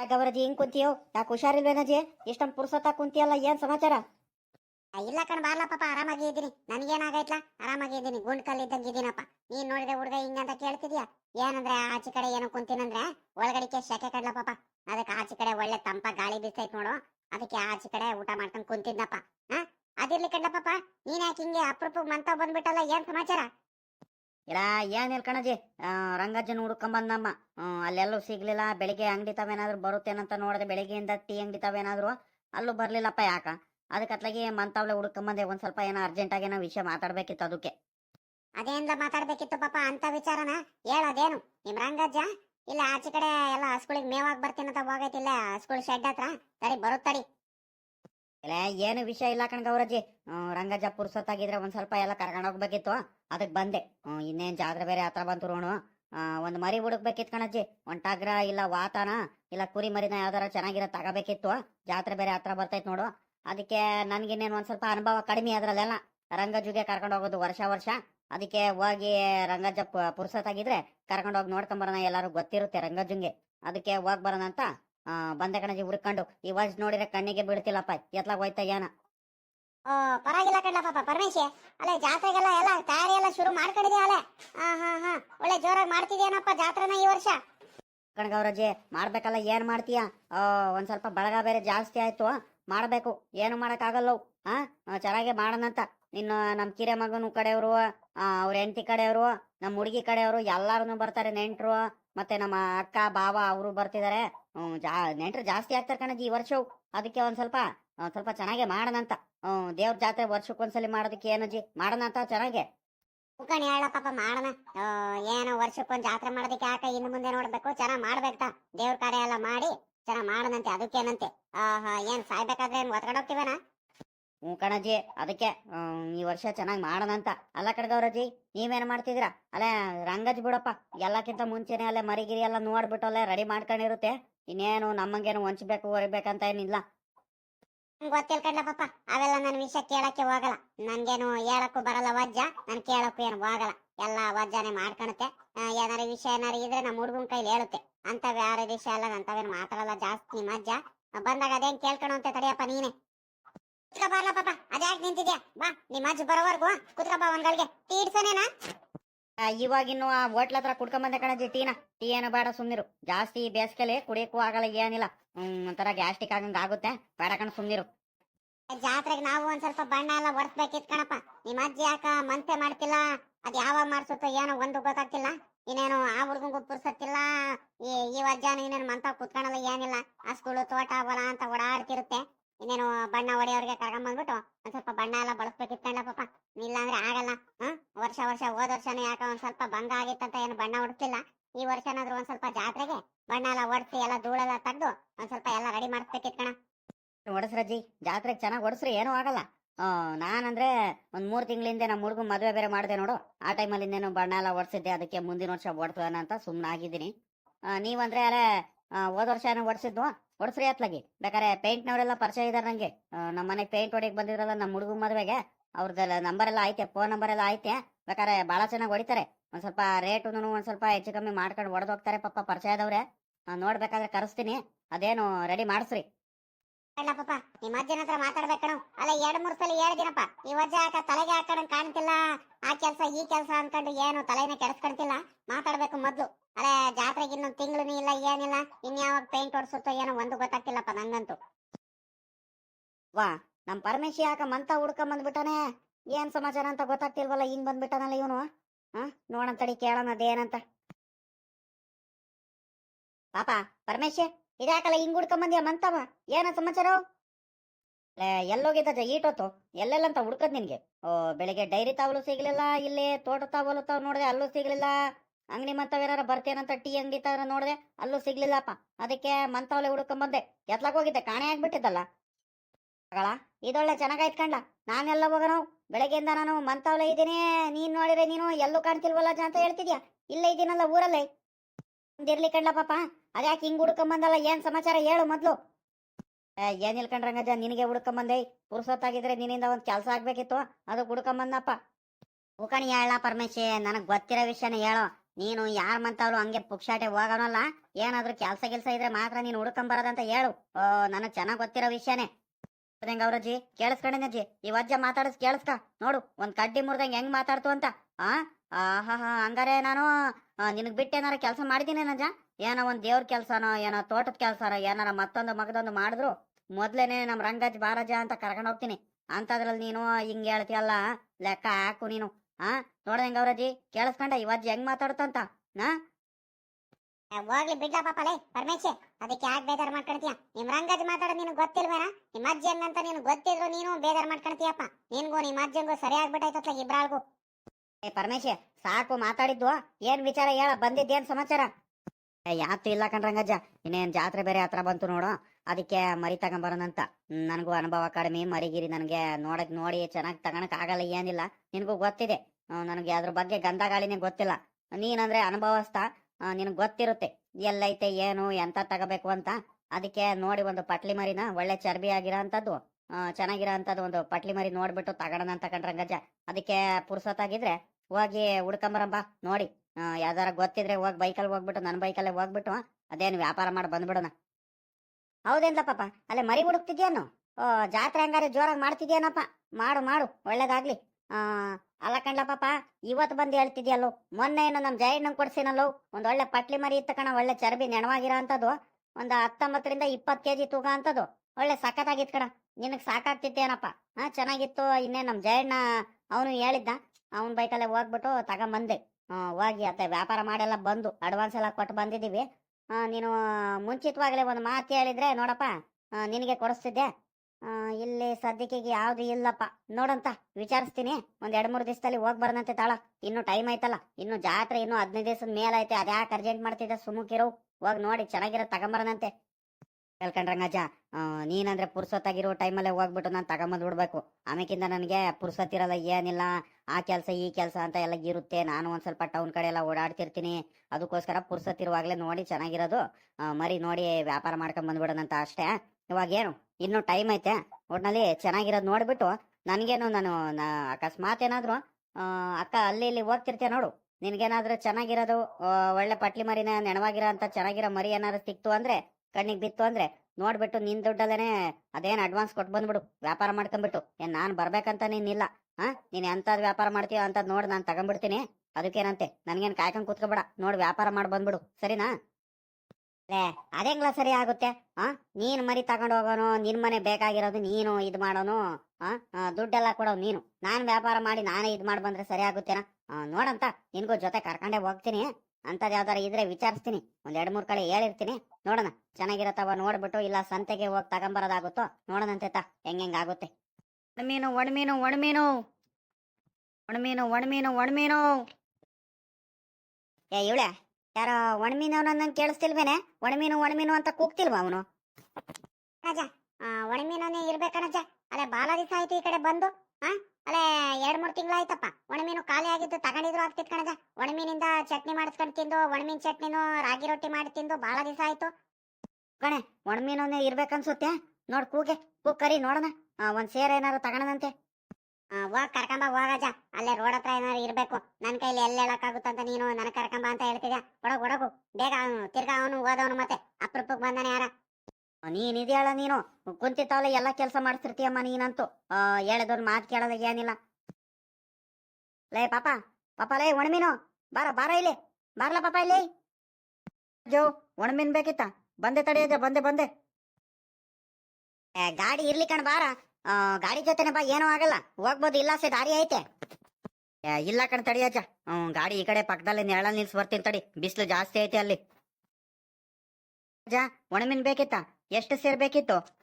ಗವರಜಿ ಹಿಂಗ್ ಕುಂತಿಯೋ? ಯಾಕೆ ಹುಷಾರಿಲ್ವೇನಜಿ ಇಷ್ಟೊಂದು ಪುರ್ಸೊತ್ತ ಕುಂತಿಯಲ್ಲ, ಏನ್ ಸಮಾಚಾರ? ಇಲ್ಲ ಕಣ್, ಬಾರ್ಲ ಪಾಪ, ಆರಾಮಾಗಿ ಇದ್ದೀನಿ. ನನ್ಗೇನಾಗೈತ್ಲ ಆರಾಮಾಗಿ ಇದ್ದೀನಿ. ಗುಂಡ್ ಕಲ್ ಇದ್ದಂಗೆ ಇದೀನಪ್ಪ ನೀನ್ ನೋಡಿದ್ರೆ ಹುಡುಗ ಹಿಂಗಂತ ಕೇಳ್ತಿದ್ಯಾ? ಏನಂದ್ರೆ ಆಚೆ ಕಡೆ ಏನೋ ಕುಂತೀನಂದ್ರೆ ಒಳಗಡಿಕೆ ಶೆಕೆ ಕಡ್ಲ ಪಾಪ. ಅದಕ್ಕೆ ಆಚೆ ಕಡೆ ಒಳ್ಳೆ ತಂಪ ಗಾಳಿ ಬೀಸ್ತೈತ್ ನೋಡು. ಅದಕ್ಕೆ ಆಚೆ ಕಡೆ ಊಟ ಮಾಡ್ಕೊಂಡ್ ಕುಂತಿದ್ನಪ್ಪ. ಹಾ ಅದಿರ್ಲಿ ಕಡ್ಲ ಪಾಪ. ನೀನ್ ಯಾಕೆ ಹಿಂಗೆ ಅಪ್ರೂಪ ಮಂತ ಬಂದ್ಬಿಟ್ಟಲ್ಲ, ಏನ್ ಸಮಾಚಾರ? ಇಲ್ಲ ಏನಿಲ್ಲ ಕಣಜಿ? ರಂಗಜ್ಜನ ಹುಡ್ಕೊಂಬಂದಮ್ಮ. ಅಲ್ಲೆಲ್ಲೂ ಸಿಗ್ಲಿಲ್ಲ. ಬೆಳಿಗ್ಗೆ ಅಂಗಡಿ ತಾವೇನಾದ್ರು ಬರುತ್ತೇನಂತ ನೋಡಿದೆ ಬೆಳಿಗ್ಗೆಯಿಂದ ಟೀ ಅಂಗಡಿ ತಾವೇನಾದ್ರು ಅಲ್ಲೂ ಬರ್ಲಿಲ್ಲಪ್ಪ ಯಾಕ? ಅದಕ್ಕೆ ಅತ್ಲಾಗಿ ಮಂತಾವ್ಲೆ ಹುಡ್ಕೊಂಬಂದೆ ಒಂದ್ ಸ್ವಲ್ಪ ಏನೋ ಅರ್ಜೆಂಟ್ ಆಗಿ ಏನೋ ವಿಷಯ ಮಾತಾಡ್ಬೇಕಿತ್ತು ಅದಕ್ಕೆ. ಅದೇನ್ಲ ಮಾತಾಡ್ಬೇಕಿತ್ತು ಪಾಪ ಅಂತ ವಿಚಾರನ? ಹೇಳೋದೇನು ನಿಮ್ ರಂಗಜ್ಜ? ಇಲ್ಲ ಆಚೆ ಕಡೆ ಎಲ್ಲ ಹಸ್ಗಳಿಗೆ ಮೇವಾಗ್ ಅಂತ ಹೋಗೈತಿಲ್ಲ ಹಸ್ಗಳ ಶೆಡ್ ಹತ್ರ? ತಡಿ. ಬರುತ್ತಡಿ ಇಲ್ಲ ಏನು ವಿಷಯ ಇಲ್ಲ ಕಣ್ ಗೌರಜ್ಜಿ. ಹ್ಮ್, ರಂಗಜ್ಜ ಪುರ್ಸೊತ್ತಾಗಿದ್ರೆ ಒಂದ್ ಸ್ವಲ್ಪ ಎಲ್ಲ ಕರ್ಕೊಂಡು ಹೋಗ್ಬೇಕಿತ್ತು. ಅದಕ್ಕೆ ಬಂದೆ. ಇನ್ನೇನ್ ಜಾತ್ರೆ ಬೇರೆ ಹತ್ರ ಬಂತು ರೋಣು. ಒಂದು ಮರಿ ಹುಡುಕ್ಬೇಕಿತ್ತು ಕಣಜ್ಜಿ. ಒಂದ್ ಟಗ್ರ ಇಲ್ಲ ವಾತಾನ, ಇಲ್ಲ ಕುರಿ ಮರಿನ ಯಾವ್ದಾರ ಚೆನ್ನಾಗಿರೋ ತಗೋಬೇಕಿತ್ತು. ಜಾತ್ರೆ ಬೇರೆ ಹತ್ರ ಬರ್ತೈತ್ ನೋಡು. ಅದಕ್ಕೆ ನನ್ಗಿನ್ನೇನು ಒಂದ್ ಸ್ವಲ್ಪ ಅನುಭವ ಕಡಿಮೆ ಅದ್ರಲ್ಲೆಲ್ಲ ರಂಗಜ್ಜುಗೆ ಕರ್ಕೊಂಡು ಹೋಗೋದು ವರ್ಷ ವರ್ಷ. ಅದಕ್ಕೆ ಹೋಗಿ ರಂಗಜ್ಜ ಪುರ್ಸತ್ತಾಗಿದ್ರೆ ಕರ್ಕೊಂಡು ಹೋಗಿ ನೋಡ್ಕೊಂಬರೋಣ ಎಲ್ಲಾರು ಗೊತ್ತಿರುತ್ತೆ ರಂಗಜ್ಜಂಗೆ. ಅದಕ್ಕೆ ಹೋಗ್ ಬರೋಣ ಅಂತ ಬಂದೆ ಕಣಜಿ ಹುಡ್ಕೊಂಡು. ಈ ನೋಡಿದ್ರೆ ಕಣ್ಣಿಗೆ ಬೀಳ್ತಿಲ್ಲಪ್ಪ, ಎತ್ಲಾಗ ಹೋಯ್ತಾ ಏನ ಪರವಾಗಿಲ್ಲ ಕಣ್ಣ ಪಾಪ, ಪರಮೇಶಿ. ಅಲ್ಲೇ ಜಾತ್ರೆಗೆಲ್ಲ ಎಲ್ಲ ತಯಾರಿ ಎಲ್ಲ ಶುರು ಮಾಡ್ಕೊಂಡಿದ್ಯಾ ಅಲ್ಲೇ? ಹಾ ಹಾ ಹಾ. ಒಳ್ಳೆ ಜೋರಾಗಿ ಮಾಡ್ತಿದ್ಯೇನಪ್ಪ ಜಾತ್ರೆನ ಈ ವರ್ಷ? ಕಣ್ಗವ್ರಜ್ಜಿ ಮಾಡ್ಬೇಕಲ್ಲ, ಏನ್ ಮಾಡ್ತೀಯ? ಒಂದ್ ಸ್ವಲ್ಪ ಬಳಗ ಬೇರೆ ಜಾಸ್ತಿ ಆಯ್ತು ಮಾಡ್ಬೇಕು. ಏನು ಮಾಡಕ್ಕಾಗಲ್ಲ ಹಾ ಚೆನ್ನಾಗೆ ಮಾಡೋಣಂತ. ಇನ್ನು ನಮ್ ಕಿರೆ ಮಗನ ಕಡೆಯವರು ಅವ್ರ ಹೆಂಡತಿ ಕಡೆಯವರು, ನಮ್ ಹುಡುಗಿ ಕಡೆಯವರು ಎಲ್ಲಾರು ಬರ್ತಾರೆ, ನೆಂಟರು, ಮತ್ತೆ ನಮ್ಮ ಅಕ್ಕ ಬಾವ ಅವರು ಬರ್ತಿದಾರೆ. ಹ್ಮ್, ಜಾ, ನೆಂಟ್ರು ಜಾಸ್ತಿ ಆಗ್ತಾರೆ ಕಣಜ್ಜಿ ಈ ವರ್ಷವು. ಅದಕ್ಕೆ ಒಂದ್ ಸ್ವಲ್ಪ ಸ್ವಲ್ಪ ಚೆನ್ನಾಗೆ ಮಾಡೋಣಂತ. ದೇವ್ರ ಜಾತ್ರೆ ವರ್ಷಕ್ಕೊಂದ್ಸಲಿ ಮಾಡೋದಕ್ಕೆ ಏನಜ್ಜಿ ಮಾಡೋಣಂತ ಚೆನ್ನಾಗೆ. ಉಕ್ಕಣಿ ಹೇಳ ಪಾಪ ಮಾಡೋಣ. ಏನೋ ವರ್ಷಕ್ಕೊಂದು ಜಾತ್ರೆ ಮಾಡೋದಕ್ಕೆ ಯಾಕೆ ಇನ್ನು ಮುಂದೆ ನೋಡ್ಬೇಕು? ಚೆನ್ನಾಗಿ ಮಾಡ್ಬೇಕ ದೇವ್ರ ಕಾರ್ಯ ಎಲ್ಲ ಮಾಡಿ ಚೆನ್ನಾಗಿ ಮಾಡೋಣಂತೆ. ಅದಕ್ಕೇನಂತೆ ಆಹಾ ಏನ್ ಸಾಯ್ಬೇಕಾದ್ರೆ ಏನ್ ಒತ್ಕೊಂಡೋಗ್ತೀವನ ಹ್ಞೂ ಕಣಜಿ ಅದಕ್ಕೆ ಈ ವರ್ಷ ಚೆನ್ನಾಗಿ ಮಾಡೋಣಂತ. ಅಲ್ಲ ಕಡ್ಗವ್ರಜಿ ನೀವೇನು ಮಾಡ್ತಿದ್ದೀರಾ? ಅಲ್ಲೇ ರಂಗಜ್ ಬಿಡಪ್ಪ ಎಲ್ಲಕ್ಕಿಂತ ಮುಂಚೆನೆ ಅಲ್ಲೇ ಮರಿಗಿರಿ ಎಲ್ಲ ನೋಡ್ಬಿಟ್ಟು ಅಲ್ಲೇ ರೆಡಿ ಮಾಡ್ಕೊಂಡಿರುತ್ತೆ. ಇನ್ನೇನು ನಮ್ಮಂಗೇನು ಹೊಂಚ್ಬೇಕು ಹೊರಿಬೇಕಂತ ಏನಿಲ್ಲ. ಗೊತ್ತಿಲ್ಲ ಕಡ್ಲ ಪಾಪ ಅವೆಲ್ಲ ನನ್ನ ವಿಷಯ ಕೇಳಕ್ಕೆ ಹೋಗಲ್ಲ. ನನ್ಗೇನು ಹೇಳಕ್ಕೂ ಬರಲ್ಲ ವಜ್ಜ. ನನ್ ಕೇಳಕ್ಕೂ ಏನು ಹೋಗಲ್ಲ. ಎಲ್ಲ ವಜ್ಜಾನೆ ಮಾಡ್ಕೊಳುತ್ತೆ ಏನಾರ ವಿಷಯ ಏನಾರ ಇದ್ರೆ ನಮ್ಮ ಹುಡುಗನ್ ಕೈಲಿ ಹೇಳುತ್ತೆ. ಅಂತ ಯಾರ ವಿಷಯ ಅಲ್ಲ ಅಂತವೇನು ಮಾತಾಡಲ್ಲ. ಜಾಸ್ತಿ ನಿಮ್ಮ ಬಂದಾಗ ಅದೇನ್ ಕೇಳ್ಕೊಳು ಅಂತ ತಡಿಯಪ್ಪ ನೀನೆ. ಕುತ್ಕ ಪಾಪ. ಅದ್ಯಾಕೆ ನಿಂತಿದ್ಯಾ? ಬಾ ನಿಮ್ಮ ಅಜ್ಜ ಬರೋವರೆಗೂ. ಕುತ್ಕ ಬಾ ಒಂದ್ಗಳಿಗೆ. ಆ, ಇವಾಗಿನ್ನು ಆ ಹೋಟ್ಲ ಹತ್ರ ಕುಡ್ಕೊಂಬಂದೆ ಕಣಜ್ಜಿ, ಟೀನ. ಟೀ ಏನು ಬೇಡ, ಸುಮ್ನಿರು. ಜಾಸ್ತಿ ಬೇಸಿಗೆಲಿ ಕುಡಿಯಕ್ಕೂ ಆಗಲ್ಲ, ಏನಿಲ್ಲ. ಹ್ಮ್, ಒಂಥರ ಗ್ಯಾಸ್ಟಿಕ್ ಆಗಂಗ ಆಗುತ್ತೆ. ಬೇಡ ಕಣ, ಸುಮ್ನಿರು. ಜಾತ್ರೆಗೆ ನಾವು ಒಂದ್ ಸ್ವಲ್ಪ ಬಣ್ಣ ಎಲ್ಲ ಒಡ್ಸ್ಬೇಕಿತ್ ಕಣಪ್ಪ. ನಿಮ್ ಅಜ್ಜಿ ಯಾಕ ಮಂತೆ ಮಾಡ್ತಿಲ್ಲ? ಅದ್ ಯಾವಾಗ ಮಾಡ್ಸುತ್ತೋ ಏನೋ ಒಂದು ಗೊತ್ತಾಗ್ತಿಲ್ಲ. ಇನ್ನೇನು ಆ ಹುಡ್ಗಂಗೂ ಪುರ್ಸತ್ತಿಲ್ಲ? ಈ ಅಜ್ಜಾನು ಇನ್ನೇನು ಮಂತ ಕುತ್ಕೊಳಲ್ಲ, ಏನಿಲ್ಲ. ಆ ಸ್ಕೂಲು ತೋಟ ಹೊಲ ಅಂತ ಓಡಾಡ್ತಿರುತ್ತೆ. ಇನ್ನೇನು ಬಣ್ಣ ಹೊಡೆಯವ್ರಿಗೆ ಕರ್ಕೊಂಬಂದ್ಬಿಟ್ಟು ಒಂದ್ ಸ್ವಲ್ಪ ಬಣ್ಣ ಎಲ್ಲ ಬಳಸ್ಬೇಕಿತ್ತಲ್ಲ ಪಾಪ. ಇಲ್ಲ ಅಂದ್ರೆ ಆಗಲ್ಲ ಹಾ? ವರ್ಷ ವರ್ಷ ಹೋದ ವರ್ಷನೇ ಯಾಕ ಒಂದ್ ಸ್ವಲ್ಪ ಭಂಗ ಆಗಿತ್ತಂತ ಏನು ಬಣ್ಣ ಹೊಡ್ತಿಲ್ಲ ಈ ವರ್ಷನಾದ್ರೂ ಒಂದ್ ಸ್ವಲ್ಪ ಜಾತ್ರೆಗೆ ಬಣ್ಣ ಎಲ್ಲ ಹೊಡ್ಸಿ ಎಲ್ಲ ಧೂಳೆಲ್ಲ ತೆಗ್ದು ಒಂದ್ ಸ್ವಲ್ಪ ಎಲ್ಲ ರೆಡಿ ಮಾಡಿಸ್ಬೇಕಿತ್ತು ಕಣ. ಹೊಡಸ್ರಜ್ಜಿ ಜಾತ್ರೆಗೆ ಚೆನ್ನಾಗಿ ಹೊಡಸ್ರಿ ಏನೂ ಆಗಲ್ಲ. ನಾನಂದ್ರೆ ಒಂದ್ ಮೂರ್ ತಿಂಗಳಿಂದ ನಮ್ಮ ಹುಡುಗ ಮದುವೆ ಬೇರೆ ಮಾಡಿದೆ ನೋಡು. ಆ ಟೈಮಲ್ಲಿ ಇನ್ನೇನು ಬಣ್ಣ ಎಲ್ಲ ಹೊಡ್ಸಿದ್ದೆ ಅದಕ್ಕೆ ಮುಂದಿನ ವರ್ಷ ಹೊಡ್ತಾನ ಅಂತ ಸುಮ್ಮನೆ ಆಗಿದ್ದೀನಿ ಆ, ನೀವಂದ್ರೆ ಅರೆ ಹೋದ ವರ್ಷ ಏನೋ ಹೊಡ್ಸಿದ್ವು ಹೊಡ್ಸ್ರಿ ಅತ್ಲಾಗಿ ಬೇಕಾರೆ ಪೇಂಟ್ನವರೆಲ್ಲ ಪರಿಚಯ ಇದಾರೆ ನಂಗೆ. ನಮ್ಮ ಮನೆಗೆ ಪೇಂಟ್ ಹೊಡಿಯಕ್ ಬಂದಿದ್ರಲ್ಲ ನಮ್ಮ ಹುಡುಗ ಮದುವೆಗೆ. ಅವ್ರದ್ದೆಲ್ಲ ನಂಬರ್ ಎಲ್ಲ ಐತೆ ಫೋನ್ ನಂಬರ್ ಎಲ್ಲ ಐತೆ. ಬೇಕಾದ್ರೆ ಭಾಳ ಚೆನ್ನಾಗಿ ಹೊಡಿತಾರೆ. ಒಂದು ಸ್ವಲ್ಪ ರೇಟುನು ಒಂದು ಸ್ವಲ್ಪ ಹೆಚ್ಚು ಕಮ್ಮಿ ಮಾಡ್ಕೊಂಡು ಹೊಡೆದು ಹೋಗ್ತಾರೆ ಪಾಪ ಪರಿಚಯದವ್ರೆ. ಇದ್ದವ್ರೆ ನೋಡ್ಬೇಕಾದ್ರೆ ಕರೆಸ್ತೀನಿ. ಅದೇನು ರೆಡಿ ಮಾಡಿಸ್ರಿ. ಅಲ್ಲ ಪಾಪ ನಿಮ್ಮ ಅಜ್ಜನ ಹತ್ರ ಮಾತಾಡ್ಬೇಕಣ ಅಲ್ಲ, ಎರಡ್ ಮೂರ್ ಸಲ ಹೇಳಿದಿನಪ್ಪ ಈ ವಜ್ಜ ಆಕ ತಲೆಗೆ ಹಾಕೊಂಡ್ ಕಾಣ್ತಿಲ್ಲ. ಆ ಕೆಲ್ಸ, ಈ ಕೆಲ್ಸ ಅನ್ಕೊಂಡು ಏನು ತಲೆನ ಕೆಡಿಸ್ಕೊಂತಿಲ್ಲ. ಮಾತಾಡ್ಬೇಕು ಮೊದ್ಲು. ಅಲ್ಲ, ಜಾತ್ರೆಗೆ ಇನ್ನೊಂದ್ ತಿಂಗಳು ಇಲ್ಲ, ಏನಿಲ್ಲ. ಇನ್ಯಾವಾಗ ಪೇಂಟ್ ಹೊಡ್ಸುತ್ತೋ ಏನೋ ಒಂದು ಗೊತ್ತಾಗ್ತಿಲ್ಲಪ್ಪ ನಂಗಂತೂ. ವಾ, ನಮ್ ಪರಮೇಶಿ ಯಾಕ ಮಂತ ಹುಡ್ಕೊಂಡ್ ಬಂದ್ಬಿಟ್ಟಾನೆ? ಏನ್ ಸಮಾಚಾರ ಅಂತ ಗೊತ್ತಾಗ್ತಿಲ್ವಲ್ಲ, ಹಿಂಗ್ ಬಂದ್ಬಿಟ್ಟಾನಲ್ಲ ಇವನು? ಹಾ? ನೋಡಂತಡಿ, ಕೇಳೋಣ ಅದೇನಂತ. ಪಾಪ, ಪರಮೇಶಿ? ಇದ್ಯಾಕಲ್ಲ ಹಿಂಗ್ ಹುಡ್ಕೊಂಡ್ ಬಂದಿಯ ಮಂತವ? ಏನ ಸಮಾಚಾರ? ಎಲ್ಲೋಗಿದ್ದ ಈಟೊತ್ತು ಎಲ್ಲೆಲ್ಲಂತ ಹುಡ್ಕದ್ ನಿನ್ಗೆ? ಓ, ಬೆಳಿಗ್ಗೆ ಡೈರಿ ತಾವಲು ಸಿಗ್ಲಿಲ್ಲ, ಇಲ್ಲಿ ತೋಟ ತಾವಲು ತಾವ್ ನೋಡಿದೆ, ಅಲ್ಲೂ ಸಿಗ್ಲಿಲ್ಲ. ಅಂಗಡಿ ಮಂತವೇನಾರ ಬರ್ತೇನಂತ ಟೀ ಅಂಗಡಿ ತರ ನೋಡಿದೆ, ಅಲ್ಲೂ ಸಿಗ್ಲಿಲ್ಲಪ್ಪ. ಅದಕ್ಕೆ ಮಂತವಲೆ ಹುಡ್ಕೊಂಡ್ ಬಂದೆ ಎತ್ಲಾಕ್ ಹೋಗಿದ್ದೆ, ಕಾಣೆ ಆಗ್ಬಿಟ್ಟಿದ್ದಲ್ಲ. ಇದೊಳ್ಳೆ ಚೆನ್ನಾಗಾಯ್ತು ಕಂಡ ನಾನೆಲ್ಲ ಹೋಗೋಣ ಬೆಳಗ್ಗೆಯಿಂದ ನಾನು ಮಂತಾವ್ಲೆ ಇದ್ದೀನಿ, ನೀನ್ ನೋಡಿದ್ರೆ ನೀನು ಎಲ್ಲೂ ಕಾಣ್ತಿಲ್ವಲ್ಲ ಅಂತ ಹೇಳ್ತಿದ್ಯಾ? ಇಲ್ಲೇ ಇದ್ದೀನಲ್ಲ ಊರಲ್ಲೇ. ಒಂದಿರ್ಲಿ ಕಣ್ಲ ಪಾಪ. ಅದ್ಯಾಕೆ ಹಿಂಗ್ ಹುಡ್ಕೊಂಬಂದಲ್ಲ ಏನ್ ಸಮಾಚಾರ? ಹೇಳು ಮೊದ್ಲು. ಏ, ಏನ್ ಇಲ್ಕಂಡ್ರಂಗಜ ನಿನಗೆ ಹುಡ್ಕೊಂಬಂದೆ ಪುರ್ಸೊತ್ತಾಗಿದ್ರೆ ನಿನ್ನಿಂದ ಒಂದ್ ಕೆಲ್ಸ ಆಗ್ಬೇಕಿತ್ತು. ಅದು ಹುಡ್ಕೊಂಬಂದಪ್ಪ ಉಕಣಿ ಹೇಳ ಪರಮೇಶಿ ನನಗ್ ಗೊತ್ತಿರೋ ವಿಷಯನ ಹೇಳು. ನೀನು ಯಾರ್ ಮಂತವ್ರು ಹಂಗೆ ಪುಕ್ಷಾಟೆ ಹೋಗೋನಲ್ಲ? ಏನಾದ್ರೂ ಕೆಲ್ಸ ಗಿಲ್ಸ ಇದ್ರೆ ಮಾತ್ರ ನೀನು ಹುಡ್ಕೊಂಬರೋದಂತ ಹೇಳು. ಓ ನನಗ್ ಚೆನ್ನಾಗ್ ಗೊತ್ತಿರೋ ವಿಷಯನೇ. ಅವ್ರಜ್ಜಿ ಕೇಳಿಸ್ಕೊಂಡಿನಜ್ಜಿ ಈ ವಜ್ಜ ಮಾತಾಡಿಸ್ ಕೇಳಿಸ್ಕ. ನೋಡು ಒಂದ್ ಕಡ್ಡಿ ಮುರ್ದಂಗ್ ಹೆಂಗ್ ಮಾತಾಡ್ತು ಅಂತ. ಆ? ಆಹಾ ಹಂಗಾರೆ ನಾನು ನಿನಗ್ ಬಿಟ್ಟು ಏನಾರ ಕೆಲಸ ಮಾಡಿದ್ದೀನಿ ನಜ್ಜ ಏನೋ ಒಂದ್ ದೇವ್ರ ಕೆಲ್ಸನೋ, ಏನೋ ತೋಟದ ಕೆಲ್ಸನೋ, ಏನಾರ ಮತ್ತೊಂದು ಮಗದೊಂದು ಮಾಡಿದ್ರು, ಮೊದ್ಲೇನೆ ನಮ್ ರಂಗಜ್ ಬಾರಜ ಅಂತ ಕರ್ಕೊಂಡ್ ಹೋಗ್ತೀನಿ. ಅಂತದ್ರಲ್ಲಿ ನೀನು ಹಿಂಗ್ ಹೇಳ್ತೀಯಲ್ಲ, ಲೆಕ್ಕ ಹಾಕು ನೀನು. ಆ ನೋಡ್ದಂಗ ಅವ್ರಜ್ಜಿ ಕೇಳಿಸ್ಕೊಂಡ ಇವಜ್ಜಿ ವಜ್ಜ ಹೆಂಗ್ ಮಾತಾಡ್ತಂತ? ನಾ? ಹೋಗ್ಲಿ ಬಿಡ್ಲ ಪಾಪಲೇ ಪರಮೇಶ್ ಅದಕ್ಕೆ ಯಾಕೆ ಬೇಜಾರ್ ಮಾಡ್ಕೊಳ್ತೀಯ ನಿಮ್ ರಂಗಜ್ ಮಾತಾಡೋದು ನಿನಗೆ ಗೊತ್ತಿಲ್ವೇನ? ನಿಮ್ಮ ಅಜ್ಜಿ ಹೆಂಗಂತ ನೀನು ಗೊತ್ತಿದ್ರು ನೀನು ಬೇಜಾರ್ ಮಾಡ್ಕೊಳ್ತೀಯಪ್ಪ ನಿನ್ಗೂ ನಿಮ್ಮ ಅಜ್ಜಂಗೂ ಸರಿಯಾಗ್ಬಿಟ್ಟೈತತ್ಲ ಇಬ್ರಾಳ್ಗೂ. ಏ ಪರಮೇಶ್ ಸಾಕು ಮಾತಾಡಿದ್ವು. ಏನ್ ವಿಚಾರ ಹೇಳ ಬಂದಿದ್ದೇನ್ ಸಮಾಚಾರ? ಯಾತು ಇಲ್ಲ ಕಣ್ರಂಗಜ್ಜ ಇನ್ನೇನ್ ಜಾತ್ರೆ ಬೇರೆ ಹತ್ರ ಬಂತು ನೋಡು. ಅದಕ್ಕೆ ಮರಿ ತಗೊಂಬರೋಣಂತ. ಹ್ಮ್, ನನಗೂ ಅನುಭವ ಕಡಿಮೆ. ಮರಿಗಿರಿ ನನಗೆ ನೋಡಕ್ ನೋಡಿ ಚೆನ್ನಾಗಿ ತಗೋಣಕ್ ಆಗಲ್ಲ ಏನಿಲ್ಲ. ನಿನಗೂ ಗೊತ್ತಿದೆ. ನನಗೆ ಅದ್ರ ಬಗ್ಗೆ ಗಂಧ ಗಾಳಿನೇ ಗೊತ್ತಿಲ್ಲ. ನೀನಂದ್ರೆ ಅನುಭವಸ್ಥ. ನಿನಗೆ ಗೊತ್ತಿರುತ್ತೆ. ಎಲ್ಲೈತೆ ಏನು ಎಂತ ತಗೋಬೇಕು ಅಂತ. ಅದಕ್ಕೆ ನೋಡಿ ಒಂದು ಪಟ್ಲಿ ಮರಿನ ಒಳ್ಳೆ ಚರ್ಬಿ ಆಗಿರೋ ಅಂತದ್ದು ಚೆನ್ನಾಗಿರೋ ಒಂದು ಪಟ್ಲಿ ಮರಿ ನೋಡ್ಬಿಟ್ಟು ತಗೋಣ ಅಂತ ಕಣ್ರಂಗಜ್ಜ ಅದಕ್ಕೆ ಪುರ್ಸೊತ್ತಾಗಿದ್ರೆ ಹೋಗಿ ಹುಡ್ಕೊಂಬರಂಬ ನೋಡಿ. ಯಾವ್ದಾರ ಗೊತ್ತಿದ್ರೆ ಹೋಗಿ ಬೈಕಲ್ಲಿ ಹೋಗ್ಬಿಟ್ಟು ನನ್ನ ಬೈಕಲ್ಲೇ ಹೋಗ್ಬಿಟ್ಟು, ಅದೇನು ವ್ಯಾಪಾರ ಮಾಡಿ ಬಂದ್ಬಿಡೋಣ. ಹೌದೇನ್ಲ ಪಾಪ ಅಲ್ಲೇ ಮರಿ ಹುಡುಕ್ತಿದ್ಯಾನು? ಓ, ಜಾತ್ರೆ ಹಂಗಾರೆ ಜೋರಾಗಿ ಮಾಡ್ತಿದ್ಯಾನಪ್ಪ? ಮಾಡು ಮಾಡು, ಒಳ್ಳೇದಾಗ್ಲಿ. ಆ, ಅಲ್ಲ ಕಣ್ಲ ಪಾಪ ಇವತ್ತು ಬಂದು ಹೇಳ್ತಿದ್ಯಲ್ಲೋ, ಮೊನ್ನೆ ಏನೋ ನಮ್ಮ ಜಯಣ್ಣಂಗೆ ಕೊಡ್ಸಿನಲ್ಲೋ, ಒಂದ್ ಒಳ್ಳೆ ಪಟ್ಲಿ ಮರಿ ಇತ್ತ ಕಣ, ಒಳ್ಳೆ ಚರ್ಬಿ ನೆಣವಾಗಿರೋ ಅಂತದ್ದು ಒಂದು ಹತ್ತೊಂಬತ್ತರಿಂದ ಇಪ್ಪತ್ತು ಕೆಜಿ ತೂಗ ಅಂತದ್ದು ಒಳ್ಳೆ ಸಖತ್ತಾಗಿತ್ತು ಕಣ. ನಿನಗೆ ಸಾಕಾಗ್ತಿತ್ತೇನಪ್ಪ ಹಾಂ, ಚೆನ್ನಾಗಿತ್ತು. ಇನ್ನೇ ನಮ್ಮ ಜಯಣ್ಣ ಅವನು ಹೇಳಿದ್ದ. ಅವನ ಬೈಕಲ್ಲೇ ಹೋಗ್ಬಿಟ್ಟು ತಗೊಂಬಂದೆ. ಹೋಗಿ ಅತ್ತೆ ವ್ಯಾಪಾರ ಮಾಡೆಲ್ಲ ಬಂದು ಅಡ್ವಾನ್ಸ್ ಎಲ್ಲ ಕೊಟ್ಟು ಬಂದಿದ್ದೀವಿ. ನೀನು ಮುಂಚಿತವಾಗಲೇ ಒಂದು ಮಾತು ಹೇಳಿದ್ರೆ ನೋಡಪ್ಪ ನಿನಗೆ ಕೊಡಿಸ್ತಿದ್ದೆ. ಇಲ್ಲಿ ಸದ್ಯಕ್ಕೆ ಯಾವುದು ಇಲ್ಲಪ್ಪ. ನೋಡಂತ, ವಿಚಾರಿಸ್ತೀನಿ. ಒಂದ್ ಎರಡು ಮೂರು ದಿವಸದಲ್ಲಿ ಹೋಗಿ ತಾಳ. ಇನ್ನು ಟೈಮ್ ಆಯ್ತಲ್ಲ. ಇನ್ನು ಜಾತ್ರೆ ಇನ್ನು ಹದಿನೈದು ದಿವಸದ ಐತೆ ಅದ್ಯಾಕೆ ಅರ್ಜೆಂಟ್ ಮಾಡ್ತಿದ್ದೆ ಸುಮುಕಿರು ಹೋಗಿ ನೋಡಿ ಚೆನ್ನಾಗಿರೋ ತಗೊಂಬರೋಣಂತೆ. ಕೇಳ್ಕೊಂಡ್ರಂಗಜ್ಜ ನೀನಂದ್ರೆ ಪುರ್ಸೊತ್ತಾಗಿರೋ ಟೈಮಲ್ಲೇ ಹೋಗ್ಬಿಟ್ಟು ನಾನು ತಗೊಂಬಂದ್ ಬಿಡ್ಬೇಕು. ಆಮೇಕಿಂದ ನನಗೆ ಪುರ್ಸೊತ್ತಿರಲ್ಲ ಏನಿಲ್ಲ, ಆ ಕೆಲಸ, ಈ ಕೆಲಸ ಅಂತ ಎಲ್ಲ ಇರುತ್ತೆ. ನಾನು ಒಂದು ಸ್ವಲ್ಪ ಟೌನ್ ಕಡೆ ಎಲ್ಲ ಓಡಾಡ್ತಿರ್ತೀನಿ. ಅದಕ್ಕೋಸ್ಕರ ಪುರ್ಸೊತ್ತಿರುವಾಗಲೇ ನೋಡಿ ಚೆನ್ನಾಗಿರೋದು. ಮರಿ ನೋಡಿ ವ್ಯಾಪಾರ ಮಾಡ್ಕೊಂಡ್ ಬಂದ್ಬಿಡೋಣಂತ ಅಷ್ಟೇ. ಇವಾಗ ಏನು, ಇನ್ನೂ ಟೈಮ್ ಐತೆ. ಒಟ್ನಲ್ಲಿ ಚೆನ್ನಾಗಿರೋದು ನೋಡಿಬಿಟ್ಟು ನನಗೇನು ನಾನು ಅಕಸ್ಮಾತ್ ಏನಾದರೂ ಅಕ್ಕ ಅಲ್ಲಿ ಇಲ್ಲಿ ಹೋಗ್ತಿರ್ತೀಯ ನೋಡು. ನಿನಗೇನಾದರೂ ಚೆನ್ನಾಗಿರೋದು ಒಳ್ಳೆ ಪಟ್ಲಿ ಮರಿನ ನೆನವಾಗಿರೋ ಅಂತ ಚೆನ್ನಾಗಿರೋ ಮರಿ ಏನಾದ್ರು ಸಿಕ್ತು ಅಂದ್ರೆ ಕಣ್ಣಿಗೆ ಬಿತ್ತು ಅಂದ್ರೆ ನೋಡ್ಬಿಟ್ಟು ನಿನ್ ದುಡ್ಡಲ್ಲೇನೆ ಅದೇನ್ ಅಡ್ವಾನ್ಸ್ ಕೊಟ್ಟು ಬಂದ್ಬಿಡು, ವ್ಯಾಪಾರ ಮಾಡ್ಕೊಂಡ್ಬಿಟ್ಟು. ಏನ್ ನಾನ್ ಬರ್ಬೇಕಂತ ನೀನಿಲ್ಲ ಹಾ ನೀನ್ ಎಂತದ್ ವ್ಯಾಪಾರ ಮಾಡ್ತೀಯ ಅಂತ ನೋಡ್ ನಾನ್ ತಗೊಂಡ್ಬಿಡ್ತೀನಿ ಅದಕ್ಕೇನಂತೆ, ನನ್ಗೇನ್ ಕಾಯ್ಕೊಂಡ್ ಕೂತ್ಕೋಬೇಡ. ನೋಡ್ ವ್ಯಾಪಾರ ಮಾಡಿ ಬಂದ್ಬಿಡು, ಸರಿನಾ? ಲೇ, ಅದೇಂಗ್ಲ ಸರಿ ಆಗುತ್ತೆ, ಆ? ನೀನ್ ಮರಿ ತಗೊಂಡ್ ಹೋಗೋನು, ನಿನ್ ಮನೆ ಬೇಕಾಗಿರೋದು ನೀನು ಇದ್ ಮಾಡೋನು, ಆ? ದುಡ್ಡೆಲ್ಲ ಕೊಡೋ ನೀನು. ನಾನ್ ವ್ಯಾಪಾರ ಮಾಡಿ ನಾನೇ ಇದ್ ಮಾಡಿ ಬಂದ್ರೆ ಸರಿ ಆಗುತ್ತೇನಾ? ನೋಡಂತ, ನಿನ್ಗೂ ಜೊತೆ ಕರ್ಕೊಂಡೇ ಹೋಗ್ತೀನಿ. ಅಂತದ್ ಯಾವ್ದಾರ ಇದ್ರೆ ವಿಚಾರಿಸ್ತೀನಿ. ಒಂದ್ ಎರಡ್ ಮೂರ್ ಕಡೆ ಹೇಳಿರ್ತೀನಿ. ನೋಡೋಣ ಚೆನ್ನಾಗಿರತ್ತವ ನೋಡ್ಬಿಟ್ಟು ಇಲ್ಲ ಸಂತೆಗೆ ಹೋಗಿ ತಗೊಂಬರೋದಾಗುತ್ತೋ ನೋಡೋಣಂತೆ ತಾ ಹೆಂಗ್ ಹೆಂಗ್ ಆಗುತ್ತೆ. ಒಣಮೀನು ಒಣಮೀನು ಒಣಮೀನು. ಒಣಮೀನು ಒಣಮೀನು ಒಣಮೀನು. ಏ ಇವಳೆ ಯಾರ ಒಣಮೀನು ನಂಗೆ ಕೇಳಿಸ್ತಿಲ್ವೇನೆ? ಒಣಮೀನು ಒಣಮೀನು ಅಂತ ಕೂಗ್ತಿಲ್ವಾ ಅವನು? ರಾಜ ಆ, ಒಣಮೀನೇ ಇರ್ಬೇಕಣಜ. ಅಲ್ಲೇ ಬಾಲ ದಿವಸ ಆಯ್ತು ಈ ಕಡೆ ಬಂದು ಅಲ್ಲೇ ಎರಡ್ ಮೂರ್ ತಿಂಗಳಾಯ್ತಪ್ಪ ಒಣಮೀನು ಖಾಲಿ ಆಗಿದ್ದು ತಗೊಂಡಿದ್ರು ಆಗ್ತಿತ್ ಕಣಜ ಒಣಮೀನಿಂದ ಚಟ್ನಿ ಮಾಡಿಸ್ಕೊಂಡ್ ತಿಂದು ಒಣಮೀನ್ ಚಟ್ನಿನು ರಾಗಿ ರೊಟ್ಟಿ ಮಾಡಿ ತಿಂದು ಬಹಳ ದಿವಸ ಆಯ್ತು. ಕಣೆ ಒಣಮೀನೇ ಇರ್ಬೇಕನ್ಸುತ್ತೆ. ನೋಡ್ ಕೂಗೆ ಕೂಗ್ ಕರಿ ನೋಡೋಣ. ಒಂದ್ ಸೇರ್ ಏನಾರು ತಗೋಣದಂತೆ ಆ, ಹೋಗ್ ಕರ್ಕೊಂಬ ಹೋಗಜ ಅಲ್ಲೇ ರೋಡ್ ಹತ್ರ ಏನಾರು ಇರ್ಬೇಕು. ನನ್ ಕೈಲಿ ಎಲ್ಲಿ ಹೇಳಕ್ಕಾಗುತ್ತಂತ ನೀನು ನನ್ ಕರ್ಕೊಂಬ ಅಂತ ಹೇಳ್ತಿದ್ಯಾ? ಒಡಗು ಒಡಗು. ಬೇಗ ತಿರ್ಗಾ ಅವನು ಓದವನು ಮತ್ತೆ. ಅಪರೂಪಕ್ಕೆ ಬಂದಾನೆ ಯಾರ? ನೀನ್ ಇದೆಯಲ್ಲ ನೀನು. ಕುಂತಿತ್ತಾವಲ್ಲ ಎಲ್ಲ ಕೆಲಸ ಮಾಡ್ತಿರ್ತೀಯಮ್ಮ ನೀನಂತೂ. ಆ ಮಾತು ಕೇಳೋದಾಗ ಏನಿಲ್ಲ. ಲೇ ಪಾಪ ಪಾಪ ಲೇ ಒಣಮೀನು. ಬಾರ ಬಾರ ಇಲ್ಲಿ. ಬಾರಲ ಪಾಪ ಇಲ್ಲಿ. ಜೋ, ಒಣಮೀನ್ ಬೇಕಿತ್ತ? ಬಂದೆ ತಡೆಯಜ ಬಂದೆ ಬಂದೆ. ಗಾಡಿ ಇರ್ಲಿ ಕಣ್ ಬಾರ. ಗಾಡಿ ಜೊತೆನೆ ಬಾ, ಏನೂ ಆಗಲ್ಲ. ಹೋಗ್ಬೋದು, ಇಲ್ಲ ಸೆ, ದಾರಿ ಐತೆ. ಇಲ್ಲ ಕಣ ತಡಿಯಜ್ಜ ಹ್ಮ್, ಗಾಡಿ ಈ ಕಡೆ ಪಕ್ಕದಲ್ಲಿ ನೆರಳ ನಿಲ್ಸ್ ಬರ್ತೀನಿ ತಡಿ. ಬಿಸಿಲು ಜಾಸ್ತಿ ಐತೆ ಅಲ್ಲಿ. ಅಜ್ಜ, ಒಣಮೀನ್ ಬೇಕಿತ್ತ? ಎಷ್ಟು ಸೇರ್ಬೇಕಿತ್ತು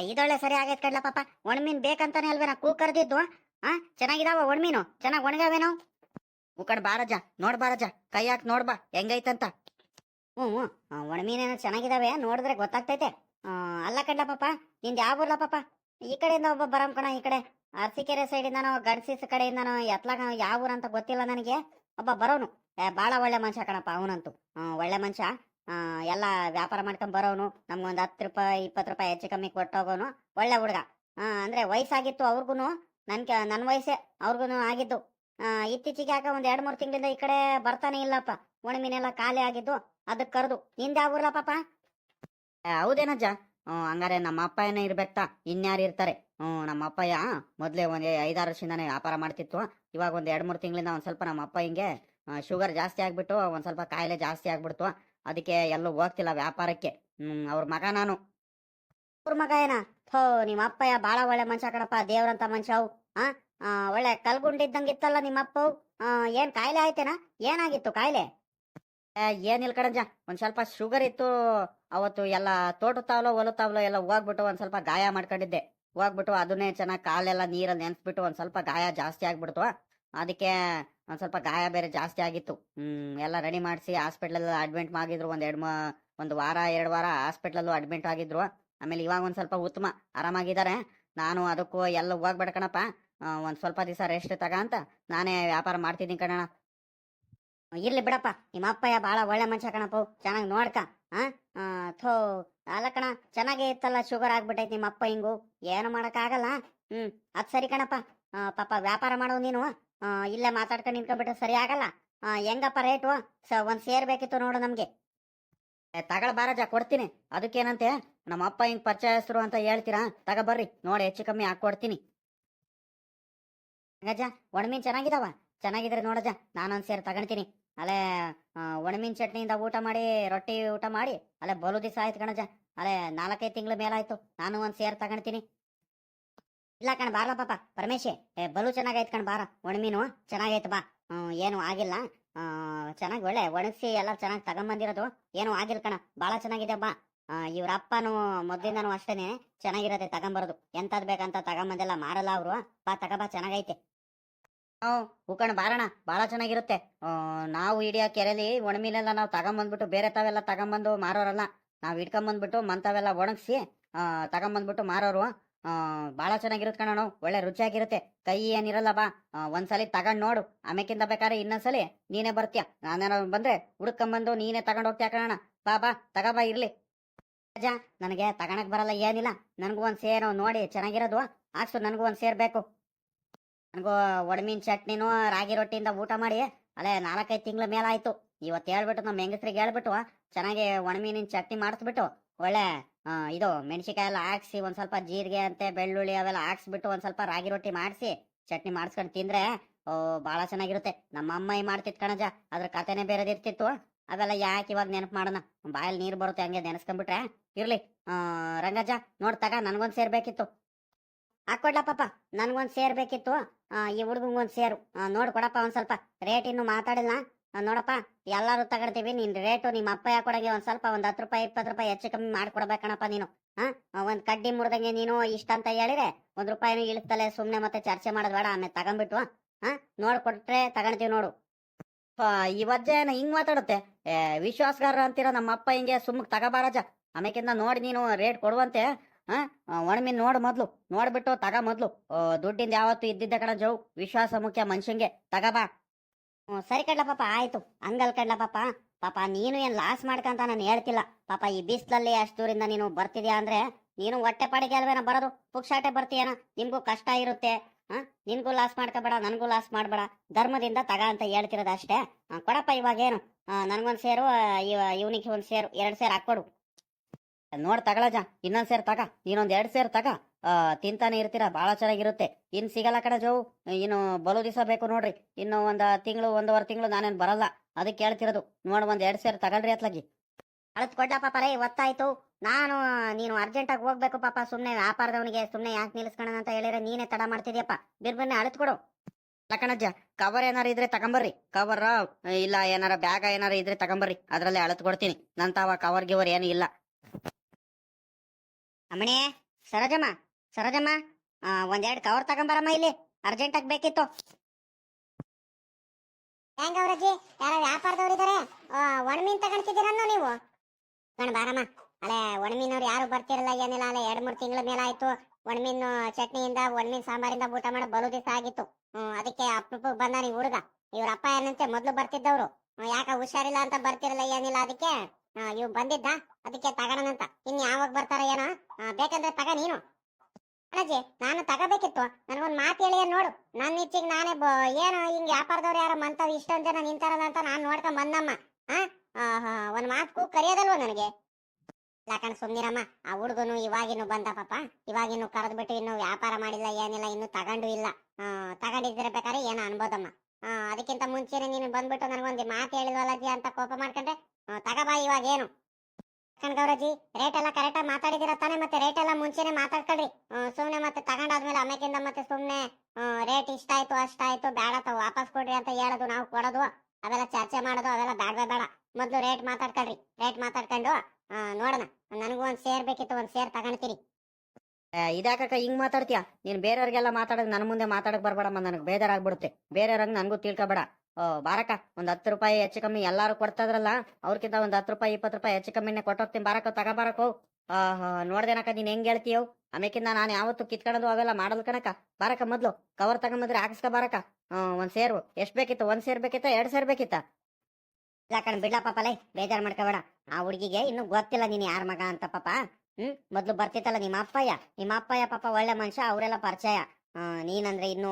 ಇದೊಳ್ಳೆ ಸರಿ ಆಗೈತ್ ಕಡ್ಲ ಪಾಪ. ಒಣಮೀನ್ ಬೇಕಂತಾನೆ ಅಲ್ವೇನ ಕೂ ಕರೆದಿದ್ದು. ಆ, ಚೆನ್ನಾಗಿದಾವ ಒಣಮೀನು ಚೆನ್ನಾಗಿ ಒಣಗಾವೇನೋ? ಉಕಡ್ ಬಾರಜ್ಜ ನೋಡ್ ಬಾರಜ್ಜ ಕೈ ಹಾಕ್ ನೋಡ್ಬಾ ಹೆಂಗೈತಂತ. ಹ್ಞೂ ಹ್ಞೂ ಒಣಮೀನೇನೋ ಚೆನ್ನಾಗಿದಾವೆ ನೋಡಿದ್ರೆ ಗೊತ್ತಾಗ್ತೈತೆ. ಅಲ್ಲ ಕಡ್ಲ ಪಾಪ, ನಿಂದ ಯಾವ ಊರ್ಲ ಪಾಪ? ಈ ಕಡೆಯಿಂದ ಒಬ್ಬ ಬರಂ ಕಣ ಈ ಕಡೆ. ಅರಸಿಕೆರೆ ಸೈಡಿಂದನೋ ಗಡ್ಸಿಸ್ ಕಡೆಯಿಂದನೋ, ಎತ್ಲಾಗ ಯಾವ ಊರಂತ ಗೊತ್ತಿಲ್ಲ ನನಗೆ. ಒಬ್ಬ ಬರೋನು. ಬಾಳ ಒಳ್ಳೆ ಮನುಷ್ಯ ಕಣಪ್ಪ ಅವನಂತೂ. ಒಳ್ಳೆ ಮನುಷ್ಯ. ಎಲ್ಲ ವ್ಯಾಪಾರ ಮಾಡ್ಕೊಂಡ್ ಬರೋನು, ನಮ್ಗೊಂದ್ ಹತ್ತು ರೂಪಾಯಿ, ಇಪ್ಪತ್ತು ರೂಪಾಯಿ ಹೆಚ್ಚು ಕಮ್ಮಿ ಕೊಟ್ಟೋಗೋನು, ಒಳ್ಳೆ ಹುಡುಗ. ಅಂದ್ರೆ ವಯಸ್ಸಾಗಿತ್ತು ಅವ್ರಿಗೂ ನನ್ ನನ್ನ ನನ್ ವಯಸ್ಸೇ ಅವ್ರಿಗೂ ಆಗಿದ್ದು. ಇತ್ತೀಚೆಗೆ ಯಾಕ ಒಂದ್ ಎರಡ್ ಮೂರ್ ತಿಂಗಳಿಂದ ಈ ಕಡೆ ಬರ್ತಾನೆ ಇಲ್ಲಪ್ಪ. ಒಣಮೀನೆಲ್ಲ ಖಾಲಿ ಆಗಿದ್ದು, ಅದಕ್ ಕರೆದು. ನಿಂದ ಊರ್ಲ ಪಾಪ? ಹೌದೇನಜ್ಜ ಹ್ಮ್, ಹಂಗಾರೆ ನಮ್ಮ ಅಪ್ಪ ಏನ ಇರ್ಬೇಕಾ ಇನ್ಯಾರು ಇರ್ತಾರೆ. ಹ್ಮ್, ನಮ್ಮ ಅಪ್ಪಯ್ಯ ಮೊದ್ಲೇ ಒಂದ್ ಐದಾರು ವರ್ಷದಿಂದಾನೇ ವ್ಯಾಪಾರ ಮಾಡ್ತಿತ್ತು. ಇವಾಗ ಒಂದ್ ಎರಡ್ ಮೂರ್ ತಿಂಗಳಿಂದ ಒಂದ್ ಸ್ವಲ್ಪ ನಮ್ಮ ಅಪ್ಪ ಹಿಂಗೆ ಶುಗರ್ ಜಾಸ್ತಿ ಆಗ್ಬಿಟ್ಟು, ಒಂದ್ ಸ್ವಲ್ಪ ಕಾಯಿಲೆ ಜಾಸ್ತಿ ಆಗ್ಬಿಡ್ತು. ಅದಕ್ಕೆ ಎಲ್ಲೂ ಹೋಗ್ತಿಲ್ಲ ವ್ಯಾಪಾರಕ್ಕೆ. ಹ್ಮ್ ಅವ್ರ ಮಗ ನಾನು. ಅವ್ರ ಮಗ ಏನ? ಥೋ ನಿಮ್ಮ ಅಪ್ಪಯ್ಯ ಬಾಳ ಒಳ್ಳೆ ಮನುಷ್ಯ ಕಣಪ್ಪ ದೇವ್ರಂತ ಮನುಷ್ಯ ಅವು. ಆ ಒಳ್ಳೆ ಕಲ್ಗುಂಡಿದ್ದಂಗಿತ್ತಲ್ಲ ನಿಮ್ಮ ಅಪ್ಪವು ಆ, ಏನ್ ಕಾಯಿಲೆ ಆಯ್ತೇನ? ಏನಾಗಿತ್ತು ಕಾಯಿಲೆ? ಏನಿಲ್ಲ ಕಣಜ ಒಂದ್ ಸ್ವಲ್ಪ ಶುಗರ್ ಇತ್ತು ಅವತ್ತು ಎಲ್ಲ ತೋಟತಾವ್ಲೋ ಹೊಲತಾವ್ಲೋ ಎಲ್ಲ ಹೋಗ್ಬಿಟ್ಟು ಒಂದ್ ಸ್ವಲ್ಪ ಗಾಯ ಮಾಡ್ಕೊಂಡಿದ್ದೆ. ಹೋಗ್ಬಿಟ್ಟು ಅದನ್ನೇ ಚೆನ್ನಾಗಿ ಕಾಲೆಲ್ಲ ನೀರಲ್ಲಿ ನೆನ್ಸ್ಬಿಟ್ಟು ಒಂದ್ ಸ್ವಲ್ಪ ಗಾಯ ಜಾಸ್ತಿ ಆಗ್ಬಿಡ್ತು. ಅದಕ್ಕೆ ಒಂದ್ ಸ್ವಲ್ಪ ಗಾಯ ಬೇರೆ ಜಾಸ್ತಿ ಆಗಿತ್ತು. ಹ್ಮ್ ಎಲ್ಲ ರೆಡಿ ಮಾಡಿಸಿ ಹಾಸ್ಪಿಟ್ಲಲ್ಲಿ ಅಡ್ಮಿಟ್ ಆಗಿದ್ರು ಒಂದ್ ಎರಡು ಒಂದು ವಾರ ಎರಡು ವಾರ ಹಾಸ್ಪಿಟ್ಲಲ್ಲೂ ಅಡ್ಮಿಟ್ ಆಗಿದ್ರು. ಆಮೇಲೆ ಇವಾಗ ಒಂದು ಸ್ವಲ್ಪ ಉತ್ತಮ ಆರಾಮಾಗಿದ್ದಾರೆ. ನಾನು ಅದಕ್ಕೂ ಎಲ್ಲ ಹೋಗ್ಬೇಡ ಕಣಪ್ಪ. ಒಂದು ಸ್ವಲ್ಪ ದಿವಸ ರೆಸ್ಟ್ ತಗ ಅಂತ ನಾನೇ ವ್ಯಾಪಾರ ಮಾಡ್ತಿದ್ದೀನಿ ಕಣಣ್ಣ. ಇರ್ಲಿ ಬಿಡಪ್ಪ. ನಿಮ್ಮ ಅಪ್ಪಯ್ಯ ಭಾಳ ಒಳ್ಳೆ ಮನುಷ್ಯ ಕಣಪ್ಪ. ಚೆನ್ನಾಗಿ ನೋಡ್ಕ. ಆ, ಥೋ ಅಲ್ಲ ಕಣ ಚೆನ್ನಾಗೇ ಇತ್ತಲ್ಲ ಶುಗರ್ ಆಗ್ಬಿಟ್ಟೈತಿ ನಿಮ್ಮ ಅಪ್ಪ ಹಿಂಗು. ಏನು ಮಾಡೋಕ್ಕಾಗಲ್ಲ. ಹ್ಮ್ ಅದ್ ಸರಿ ಕಣಪ್ಪ. ಪಾಪ ವ್ಯಾಪಾರ ಮಾಡೋ ನೀನು. ಇಲ್ಲೇ ಮಾತಾಡ್ಕೊಂಡು ನಿಂತ್ಕೊಂಡ್ಬಿಟ್ರೆ ಸರಿ ಆಗಲ್ಲ. ಹೆಂಗಪ್ಪ ರೇಟು ಸ, ಒಂದ್ ಸೇರ್ ಬೇಕಿತ್ತು ನೋಡು ನಮ್ಗೆ. ತಗಳ ಬಾರಜ, ಕೊಡ್ತೀನಿ. ಅದಕ್ಕೇನಂತೆ? ನಮ್ಮ ಅಪ್ಪ ಹಿಂಗ್ ಹೆಸರು ಅಂತ ಹೇಳ್ತೀರಾ? ತಗಬರ್ರಿ ನೋಡಿ ಹೆಚ್ಚು ಕಮ್ಮಿ ಹಾಕೊಡ್ತೀನಿ ಹಂಗಜ್ಜ ಒಣಮೀನ್ ಚೆನ್ನಾಗಿದಾವ? ಚೆನ್ನಾಗಿದ್ರೆ ನೋಡಜ್ಜ, ನಾನೊಂದ್ ಸೇರ್ ತಗೊಂತೀನಿ. ಅಲ್ಲೇ ಒಣಮೀನ್ ಚಟ್ನಿಯಿಂದ ಊಟ ಮಾಡಿ, ರೊಟ್ಟಿ ಊಟ ಮಾಡಿ, ಅಲ್ಲೇ ಬಲು ದಿವಸ ಆಯ್ತು ಕಣಜ ಅಲ್ಲೇ ನಾಲ್ಕೈದು ತಿಂಗಳ ಮೇಲಾಯ್ತು. ನಾನು ಒಂದ್ ಸೇರ್ ತಗೊಂತೀನಿ. ಇಲ್ಲ ಕಣ, ಬಾರ್ಲ ಪಾಪ. ಪರಮೇಶಿ ಬಲು ಚೆನ್ನಾಗೈತ್ ಕಣ್, ಬಾರ. ಒಣಮೀನು ಚೆನ್ನಾಗೈತ್ ಬಾ. ಏನು ಆಗಿಲ್ಲ. ಚೆನ್ನಾಗಿ ಒಳ್ಳೆ ಒಣಗಿಸಿ ಎಲ್ಲ ಚೆನ್ನಾಗಿ ತಗೊಂಬಂದಿರೋದು. ಏನು ಆಗಿಲ್ಲ ಕಣ, ಬಾಳ ಚೆನ್ನಾಗಿದೆ ಬಾ. ಇವ್ರ ಅಪ್ಪನು ಮೊದ್ಲಿಂದನೂ ಅಷ್ಟೇನೆ ಚೆನ್ನಾಗಿರತ್ತೆ ತಗೊಂಬರೋದು. ಎಂತದ್ ಬೇಕಂತ ತಗೊಂಬಂದೆಲ್ಲ ಮಾರಲ್ಲ ಅವರು. ಬಾ ತಗಬಾ ಚೆನ್ನಾಗೈತೆ. ಹೂಕಣ ಬಾರಣ ಬಹಳ ಚೆನ್ನಾಗಿರುತ್ತೆ. ನಾವು ಹಿಡಿಯೋ ಕೆರೆಲಿ ಒಣಮೀನೆಲ್ಲ ನಾವು ತಗೊಂಬಂದ್ಬಿಟ್ಟು ಬೇರೆ ತಾವೆಲ್ಲ ತಗೊಂಬಂದು ಮಾರೋರಲ್ಲ. ನಾವು ಇಟ್ಕೊಂಬಂದ್ಬಿಟ್ಟು ಮಂತವೆಲ್ಲ ಒಣಗಿಸಿ ತಗೊಂಬಂದ್ಬಿಟ್ಟು ಮಾರೋರು. ಭಾಳ ಚೆನ್ನಾಗಿರುತ್ತೆ ಕಣೋಣ ಒಳ್ಳೆ ರುಚಿಯಾಗಿರುತ್ತೆ. ಕೈ ಏನಿರಲ್ಲ ಬಾ ಒಂದ್ಸಲಿ ತಗೊಂಡ್ ನೋಡು. ಆಮೇಕಿಂದ ಬೇಕಾದ್ರೆ ಇನ್ನೊಂದ್ಸಲಿ ನೀನೇ ಬರ್ತೀಯ. ನಾನೇನೋ ಬಂದ್ರೆ ಹುಡ್ಕೊಂಬಂದು ನೀನೇ ತಗೊಂಡ್ ಹೋಗ್ತೀಯ ಕಣೋಣ ಬಾ ಬಾ, ತಗೋಬಾ, ಇರ್ಲಿ. ರಾಜ, ನನಗೆ ತಗೊಳಕ್ ಬರಲ್ಲ, ಏನಿಲ್ಲ. ನನಗೂ ಒಂದ್ ಸೇರು, ನೋಡಿ, ಚೆನ್ನಾಗಿರೋದು. ಹಾಕ್ಸು ನನಗೂ ಒಂದ್ ಸೇರ್ ಬೇಕು. ನನಗೂ ಒಡಮೀನ್ ಚಟ್ನಿನೂ, ರಾಗಿ ರೊಟ್ಟಿಯಿಂದ ಊಟ ಮಾಡಿ. ಅಲ್ಲೇ ನಾಲ್ಕೈದು ತಿಂಗಳ ಮೇಲಾಯ್ತು. ಇವತ್ತು ಹೇಳ್ಬಿಟ್ಟು ನಮ್ಮ ಹೆಂಗಸ್ರಿಗೆ ಹೇಳ್ಬಿಟ್ಟು, ಚೆನ್ನಾಗಿ ಒಣಮೀನಿನ ಚಟ್ನಿ ಮಾಡಿಸ್ಬಿಟ್ಟು, ಒಳ್ಳೆ ಇದು ಮೆಣಸಿಕಾಯಿ ಎಲ್ಲ ಹಾಕ್ಸಿ ಒಂದ್ ಸ್ವಲ್ಪ ಜೀರಿಗೆ ಅಂತೆ ಬೆಳ್ಳುಳ್ಳಿ ಅವೆಲ್ಲ ಹಾಕ್ಸ್ಬಿಟ್ಟು ಒಂದ್ ಸ್ವಲ್ಪ ರಾಗಿ ರೊಟ್ಟಿ ಮಾಡಿಸಿ ಚಟ್ನಿ ಮಾಡಿಸ್ಕೊಂಡು ತಿಂದ್ರೆ ಓ ಬಹಳ ಚೆನ್ನಾಗಿರುತ್ತೆ. ನಮ್ಮ ಅಮ್ಮ ಈ ಮಾಡ್ತಿತ್ ಕಣಜ ಅದ್ರ ಕಥೆನೇ ಬೇರೆದಿರ್ತಿತ್ತು. ಅವೆಲ್ಲ ಯಾಕೆ ಇವಾಗ ನೆನಪು ಮಾಡೋಣ? ಬಾಯಲ್ಲಿ ನೀರು ಬರುತ್ತೆ ಹಂಗೆ ನೆನೆಸ್ಕೊಂಡ್ಬಿಟ್ರೆ ಇರ್ಲಿ. ಆ, ರಂಗಜ್ಜ ನೋಡ್ತಾಗ ನನ್ಗೊಂದ್ ಸೇರ್ ಬೇಕಿತ್ತು. ಹಾಕೊಡ್ಲ ಪಾಪ ನನ್ಗೊಂದ್ ಸೇರ್ಬೇಕಿತ್ತು ಈ ಹುಡುಗಂಗೊಂದ್ ಸೇರು. ನೋಡ್ಕೊಡಪ್ಪ ಒಂದ್ ಸ್ವಲ್ಪ ರೇಟ್ ಇನ್ನು ಮಾತಾಡಿಲ್ಲ. ನೋಡಪ್ಪ ಎಲ್ಲಾರು ತಗಡ್ತೀವಿ ನಿನ್ ರೇಟು ನಿಮ್ಮ ಅಪ್ಪ ಯಾಕೊಡಂಗೆ ಒಂದ್ ಸ್ವಲ್ಪ ಒಂದ್ ಹತ್ತು ರೂಪಾಯಿ ಇಪ್ಪತ್ತು ರೂಪಾಯಿ ಹೆಚ್ಚು ಕಮ್ಮಿ ಮಾಡ್ಕೊಡ್ಬೇಕಣಪ್ಪ ನೀನು. ಹಾ ಒಂದ್ ಕಡ್ಡಿ ಮುರಿದಂಗೆ ನೀನು ಇಷ್ಟ ಅಂತ ಹೇಳಿದ್ರೆ ಒಂದ್ ರೂಪಾಯಿನೂ ಇಳಿಸ್ತಲೆ ಸುಮ್ನೆ ಮತ್ತೆ ಚರ್ಚೆ ಮಾಡೋದ್ ಬೇಡ ಆಮೇಲೆ ತಗೊಂಡ್ಬಿಟ್ಟು ಹಾ ನೋಡ್ಕೊಟ್ರೆ ತಗೊಳ್ತೀವಿ ನೋಡು. ಆ, ಈ ವಜ್ಜೆ ಏನ ಹಿಂಗ್ ಮಾತಾಡುತ್ತೆ? ಏ, ವಿಶ್ವಾಸಗಾರ ಅಂತೀರ ನಮ್ಮ ಅಪ್ಪ ಹಿಂಗೆ ಸುಮ್ಮಕ್ ತಗೋಬಾರಜ ಆಮೇಕಿಂದ ನೋಡಿ ನೀನು ರೇಟ್ ಕೊಡುವಂತೆ. ಹಾ ಒಣಮೀನ್ ನೋಡ್ ಮೊದ್ಲು ನೋಡ್ಬಿಟ್ಟು ತಗ ಮೊದ್ಲು. ದುಡ್ಡಿಂದ ಯಾವತ್ತು ಇದ್ದಿದ್ದ ಕಣ ಜೌ ವಿಶ್ವಾಸ ಮುಖ್ಯ ಮನುಷ್ಯಂಗೆ ತಗಬಾ ಸರಿ ಕಡ್ಲ ಪಾಪ, ಆಯ್ತು. ಹಂಗಲ್ ಕಡ್ಲ ಪಾಪ. ಪಾಪ, ನೀನು ಏನ್ ಲಾಸ್ ಮಾಡ್ಕಂತ ನಾನು ಹೇಳ್ತಿಲ್ಲ. ಪಾಪ, ಈ ಬಿಸ್ಲಲ್ಲಿ ಅಷ್ಟು ದೂರಿಂದ ನೀನು ಬರ್ತಿದ್ಯಾ ಅಂದ್ರೆ, ನೀನು ಹೊಟ್ಟೆ ಪಾಡಿಗೆ ಅಲ್ವೇನ ಬರೋದು? ಪುಕ್ಷಾಟೆ ಬರ್ತೀಯನ? ನಿಮ್ಗೂ ಕಷ್ಟ ಇರುತ್ತೆ. ನಿನ್ಗೂ ಲಾಸ್ ಮಾಡ್ಕೋಬೇಡ, ನನಗೂ ಲಾಸ್ ಮಾಡ್ಬೇಡ. ಧರ್ಮದಿಂದ ತಗ ಅಂತ ಹೇಳ್ತಿರೋದು ಅಷ್ಟೇ ಕೊಡಪ್ಪ ಇವಾಗ ಏನು ನನ್ಗೊಂದ್ ಸೇರು ಇವನಿಗೆ ಒಂದು ಸೇರು, ಎರಡ್ ಸೇರು ಹಾಕೊಡು ನೋಡ್ ತಗೊಳಜ, ಇನ್ನೊಂದ್ ಸೇರ್ ತಗ, ನೀನೊಂದ್ ಎರಡ್ ಸೇರ್ ತಗ. ತಿಂತಾನೆ ಇರ್ತೀರಾ ಬಹಳ ಚೆನ್ನಾಗಿರುತ್ತೆ. ಇನ್ ಸಿಗಲ್ಲ ಕಣ ಜೋವು. ಇನ್ನು ಬಲು ದಿವಸ ಬೇಕು ನೋಡ್ರಿ. ಇನ್ನು ಒಂದ್ ತಿಂಗಳು, ಒಂದೂವರೆ ತಿಂಗಳು ನಾನೇನ್ ಬರಲ್ಲ. ಅದಕ್ಕೆ ಹೇಳ್ತಿರೋದು. ನೋಡ್ ಒಂದ್ ಎರಡ್ ಸೇರ್ ತಗೊಳ್ರಿ ಅತ್ಲಾಗಿ. ಅಳತ್ ಪಾಪ ರೇ, ಒತ್ತಾಯ್ತು. ನಾನು, ನೀನು ಅರ್ಜೆಂಟ್ ಆಗಿ ಹೋಗ್ಬೇಕು ಪಾಪ. ಸುಮ್ಮನೆ ವ್ಯಾಪಾರದವನಿಗೆ ಸುಮ್ಮನೆ ಯಾಕೆ ನಿಲ್ಲಿಸ್ಕೊಳ ಅಂತ ಹೇಳಿದ್ರೆ ನೀನೇ ತಡ ಮಾಡ್ತಿದ್ಯಪ್ಪ. ಬಿರ್ಬನ್ನಿ ಅಳತ್ ಕೊಡು ಲಕ್ಕಣಜ್ಜ ಕವರ್ ಏನಾರ ಇದ್ರೆ ತಗೊಂಬರ್ರಿ. ಕವರ್ ಇಲ್ಲ ಏನಾರ ಬ್ಯಾಗ ಏನಾರ ಇದ್ರೆ ತಗೊಂಬರ್ರಿ. ಅದ್ರಲ್ಲೇ ಅಳತ್ ಕೊಡ್ತೀನಿ ನಂತಾವ ಕವರ್ ಗಿವರ್ ಏನು ಇಲ್ಲ. ಅಮ್ಮಣಿ, ಸರೋಜಮ್ಮ. ಸರೋಜಮ್ಮ ಒಂದೆರಡು ಕವರ್ ತಗೊಂಬರಮ್ಮ ಇಲ್ಲಿ. ಅರ್ಜೆಂಟ್ ಆಗಿ ಬೇಕಿತ್ತು. ಹೆಂಗ ಅವ್ರಜ್ಜಿ? ಯಾರ ವ್ಯಾಪಾರದವ್ರು ಇದಾರೆ. ಒಣಮೀನ್ ತಗೊಂತಿದ್ದೀರನ್ನೋ ನೀವು? ಕಣ್ ಬಾರಮ್ಮ, ಅಲ್ಲೇ ಒಣಮೀನವ್ರು ಯಾರು ಬರ್ತಿರಲ್ಲ ಏನಿಲ್ಲ, ಅಲ್ಲ ಎರಡ್ ಮೂರ್ ತಿಂಗಳ ಮೇಲೆ ಆಯ್ತು. ಒಣಮೀನು ಚಟ್ನಿಯಿಂದ, ಒಣಮೀನ್ ಸಾಂಬಾರಿಂದ ಊಟ ಮಾಡಿ ಬಲು ದಿವಸ ಆಗಿತ್ತು. ಹ್ಮ್, ಅದಕ್ಕೆ ಅಪ್ರೂಪಕ್ಕೆ ಬಂದಾನ ಈ ಹುಡುಗ. ಇವ್ರ ಅಪ್ಪ ಏನಂತೆ ಮೊದ್ಲು ಬರ್ತಿದ್ದವ್ರು. ಯಾಕ ಹುಷಾರಿಲ್ಲ ಅಂತ ಬರ್ತಿರಲ್ಲ ಏನಿಲ್ಲ ಅದಕ್ಕೆ? ಇವ್ ಬಂದಿದ್ದ, ಅದಕ್ಕೆ ತಗೋಣಂತ ಇನ್ ಯಾವಾಗ ಬರ್ತಾರ ಏನೋ? ಬೇಕಂದ್ರೆ ತಗ ನೀನು. ಅಣ್ಣಾಜಿ ನಾನು ತಗೋಬೇಕಿತ್ತು. ನನಗೊಂದು ಮಾತು ಹೇಳಿ ನೋಡು. ನನ್ನ ಇಚ್ಛೆಗೆ ನಾನೇ ಏನು ಹಿಂಗ್ ವ್ಯಾಪಾರದವ್ರು ಯಾರೋ ಮಂತಾವ್ ಇಷ್ಟೊಂದ್ ಜನ ನಿಂತಾರಲ್ಲ ಅಂತ ನಾನು ನೋಡ್ಕೊಂಡ್ ಬಂದಮ್ಮ. ಆಹಾ, ಒಂದ್ ಮಾತು ಕರೆಯೋದಲ್ವ ನನಗೆ? ಯಾಕಂದ್ರೆ ಸುಮ್ನಿರಮ್ಮ. ಆ ಹುಡುಗನು ಇವಾಗಿನ್ನು ಬಂದ ಪಾಪ. ಇವಾಗಿನ್ನು ಕರೆದ್ಬಿಟ್ಟು ಇನ್ನು ವ್ಯಾಪಾರ ಮಾಡಿಲ್ಲ ಏನಿಲ್ಲ ಇನ್ನು ತಗೊಂಡು ಇಲ್ಲ. ಆ, ಏನು ಅನ್ಬೋದಮ್ಮ. ಅದಕ್ಕಿಂತ ಮುಂಚೆನೆ ನೀನು ಬಂದ್ಬಿಟ್ಟು ನನಗೊಂದು ಮಾತು ಹೇಳಿದ್ವಲ್ಲಜ್ಜಿ ಅಂತ ಕೋಪ ಮಾಡ್ಕೊಂಡ್ರೆ ತಗಬಾ ಇವಾಗ ಏನು. ಕಣ್ಗೌರಜ್ಜಿ ರೇಟ್ ಎಲ್ಲ ಕರೆಕ್ಟಾಗಿ ಮಾತಾಡಿದಿರ ತಾನೆ ಮತ್ತೆ ರೇಟ್ ಎಲ್ಲ ಮುಂಚೆನೆ ಮಾತಾಡ್ಕೊಳ್ರಿ. ಸುಮ್ಮನೆ ಮತ್ತೆ ತಗೊಂಡಾದ್ಮೇಲೆ ಆಮೇಕಿಂದ ಮತ್ತೆ ಸುಮ್ಮನೆ ರೇಟ್ ಇಷ್ಟ ಆಯ್ತು, ಅಷ್ಟ ಆಯ್ತು, ಬೇಡ ತಾವು ವಾಪಸ್ ಕೊಡ್ರಿ ಅಂತ ಹೇಳೋದು ನಾವು ಕೊಡೋದು. ಅವೆಲ್ಲ ಚರ್ಚೆ ಮಾಡೋದು, ಅವೆಲ್ಲ ಬೇಡ ಬೇಡ ಮೊದಲು ರೇಟ್ ಮಾತಾಡ್ಕೊಳ್ರಿ, ರೇಟ್ ಮಾತಾಡ್ಕೊಂಡು ನೋಡೋಣ, ನನಗೂ ಒಂದ್ ಸೇರ್ ಬೇಕಿತ್ತು, ಒಂದ್ ಸೇರ್ ತಗೊಂತೀನಿ ಇದ್ಯಾಕಕ್ಕ ಹಿಂಗ್ ಮಾತಾಡ್ತೀಯ? ನೀನ್ ಬೇರೆಯವ್ರಿಗೆಲ್ಲ ಮಾತಾಡಕ್ ನನ್ನ ಮುಂದೆ ಮಾತಾಡಕ್ ಬರ್ಬೇಡಮ್ಮ, ನನಗೆ ಬೇಜಾರಾಗ್ಬಿಡುತ್ತೆ. ಬೇರೆಯವ್ರಂಗ್ ನನಗೂ ತಿಳ್ಕೊಬೇಡ. ಓ ಬಾರಕ ಒಂದ್ ಹತ್ತು ರೂಪಾಯಿ ಹೆಚ್ಚು ಕಮ್ಮಿ ಎಲ್ಲಾರು ಕೊಡ್ತಾದ್ರಲ್ಲ ಅವ್ರಕ್ಕಿಂತ ಒಂದ್ ಹತ್ತು ರೂಪಾಯಿ, ಇಪ್ಪತ್ತು ರೂಪಾಯಿ ಹೆಚ್ಚು ಕಮ್ಮಿನೇ ಕೊಟ್ಟೋಗ್ತೀನಿ. ಬಾರಕ ತಗೋಬಾರಕೋ ನೋಡ್ದೇನಕ ನೀನ್ ಹೆಂಗ್ ಹೇಳ್ತೀಯೋ? ಆಮೇಕಿಂದ ನಾನು ಯಾವತ್ತು ಕಿತ್ಕೊಳ್ಳೋದು ಅವೆಲ್ಲ ಮಾಡಲ್ ಕಣಕ ಬಾರಕ ಮೊದ್ಲು ಕವರ್ ತಗೊಂಬಂದ್ರೆ ಹಾಕಿಸ್ಕ ಬಾರಕ ಒಂದ್ ಸೇರು ಎಷ್ಟ್ ಬೇಕಿತ್ತು? ಒಂದ್ ಸೇರ್ ಬೇಕಿತ್ತ, ಎರಡ್ ಸೇರ್ ಬೇಕಿತ್ತ? ಬಿಡ ಪಾಪ, ಲೈ, ಬೇಜಾರ್ ಮಾಡ್ಕೋಬೇಡ. ಆ ಹುಡುಗಿಗೆ ಇನ್ನು ಗೊತ್ತಿಲ್ಲ ನೀನ್ ಯಾರ ಮಗ ಅಂತ ಪಾಪ. ಹ್ಮ್, ಮೊದ್ಲು ಬರ್ತಿತ್ತಲ್ಲ ನಿಮ್ಮ ಅಪ್ಪಯ್ಯ. ನಿಮ್ಮ ಅಪ್ಪಯ್ಯ ಪಾಪ ಒಳ್ಳೆ ಮನುಷ್ಯ, ಅವರೆಲ್ಲ ಪರಿಚಯ. ನೀನಂದ್ರೆ ಇನ್ನು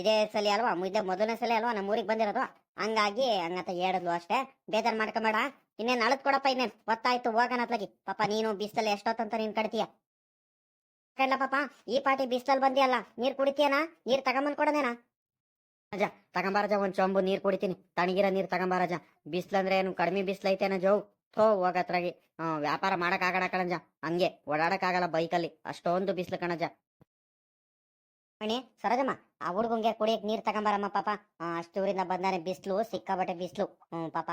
ಇದೇ ಸಲ ಅಲ್ವಾ? ಇದೇ ಮೊದಲನೇ ಸಲ ಅಲ್ವಾ? ನಮ್ಮ ಊರಿಗೆ ಬಂದಿರೋದು. ಹಂಗಾಗಿ ಹಂಗಂತ ಹೇಳಿದ್ಲು ಅಷ್ಟೇ. ಬೇಜಾರ್ ಮಾಡ್ಕೊಂಬೇಡ ಇನ್ನೇನ್ ಅಳದ್ ಕೊಡಪ್ಪ ಇನ್ನೇನ್? ಗೊತ್ತಾಯ್ತು, ಹೋಗೋಣ ಅತ್ಲಾಗಿ. ಪಾಪ ನೀನು ಬಿಸ್ತಲ್ಲಿ ಎಷ್ಟೊತ್ತಂತ ನೀನ್ ಕಡ್ತೀಯ? ಕಡ್ಲ ಪಾಪ, ಈ ಪಾಟಿ ಬಿಸ್ತಲ್ ಬಂದಿಯಲ್ಲ, ನೀರ್ ಕುಡಿತೀಯನಾ? ನೀರ್ ತಗೊಂಬಂದ್ ಕೊಡನೇನಾ ಅಜ್ಜ ತಗೊಂಬಾರಜ ಒಂದ್ ಚೊಂಬು ನೀರ್ ಕುಡಿತೀನಿ. ತಣಗಿರ ನೀರ್ ತಗೊಂಬಾರಜ ಬಿಸ್ಲಂದ್ರೆ ಏನು ಕಡಿಮೆ ಬಿಸ್ಲೈತೇನ ಜೋ. ಥೋ, ಹೋಗತ್ರಾಗಿ. ವ್ಯಾಪಾರ ಮಾಡಕ್ ಆಗಣ ಕಣಜ ಹಂಗೆ ಓಡಾಡಕ್ಕಾಗಲ್ಲ ಬೈಕಲ್ಲಿ. ಅಷ್ಟೊಂದು ಬಿಸ್ಲು ಕಣಜ ಅಣಿ ಸರೋಜಮ್ಮ, ಆ ಹುಡುಗಂಗೆ ಕುಡಿಯಕ್ಕೆ ನೀರ್ ತಗೊಂಬರಮ್ಮ ಪಾಪ. ಅಷ್ಟು ಊರಿಂದ ಬಂದಾನೆ ಬಿಸ್ಲು ಸಿಕ್ಕಾಬಟ್ಟೆ ಬಿಸ್ಲು. ಹ್ಮ್ ಪಾಪ,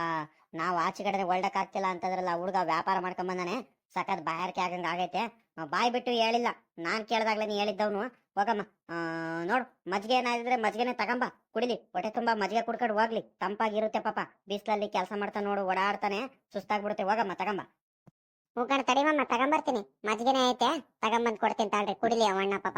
ನಾವು ಆಚೆ ಕಡೆ ಒಳ್ಡಕ್ ಆಗ್ತಿಲ್ಲ ಅಂತಂದ್ರಲ್ಲ ಹುಡ್ಗ ವ್ಯಾಪಾರ ಮಾಡ್ಕೊಂಡ್ ಬಂದಾನೆ ಸಖತ್ ಬಾಯಾರಿಕೆ ಆಗಂಗ ಆಗೈತೆ. ಬಾಯ್ ಬಿಟ್ಟು ಹೇಳಿಲ್ಲ. ನಾನ್ ಕೇಳ್ದಾಗ್ಲೇ ನೀ ಹೇಳಿದ್ದವನು. ಹೋಗಮ್ಮ. ನೋಡು, ಮಜ್ಜಿಗೆ ಏನಾದ್ರೆ ಮಜ್ಜಿಗೆನೆ ತಗೊಂಬ, ಕುಡಿಲಿ. ಹೊಟ್ಟೆ ತುಂಬಾ ಮಜ್ಗೆ ಕುಡ್ಕೊಂಡು ಹೋಗ್ಲಿ. ತಂಪಾಗಿರುತ್ತೆ ಪಾಪ. ಬಿಸ್ಲಲ್ಲಿ ಕೆಲಸ ಮಾಡ್ತಾ ನೋಡು, ಓಡಾಡ್ತಾನೆ, ಸುಸ್ತಾಗ್ಬಿಡುತ್ತೆ. ಹೋಗಮ್ಮ, ತಗೊಂಬ. ಹೂಕಣ ತಡಿವಮ್ಮ ತಗೊಂಬರ್ತೀನಿ. ಮಜ್ಜಿಗೆನೆ ಐತೆ, ತಗೊಂಬಂದ್ ಕೊಡ್ತೀನಿ ತಾಳ್ರಿ ಕುಡಿಲಿ ಅವಣ್ಣ ಪಾಪ.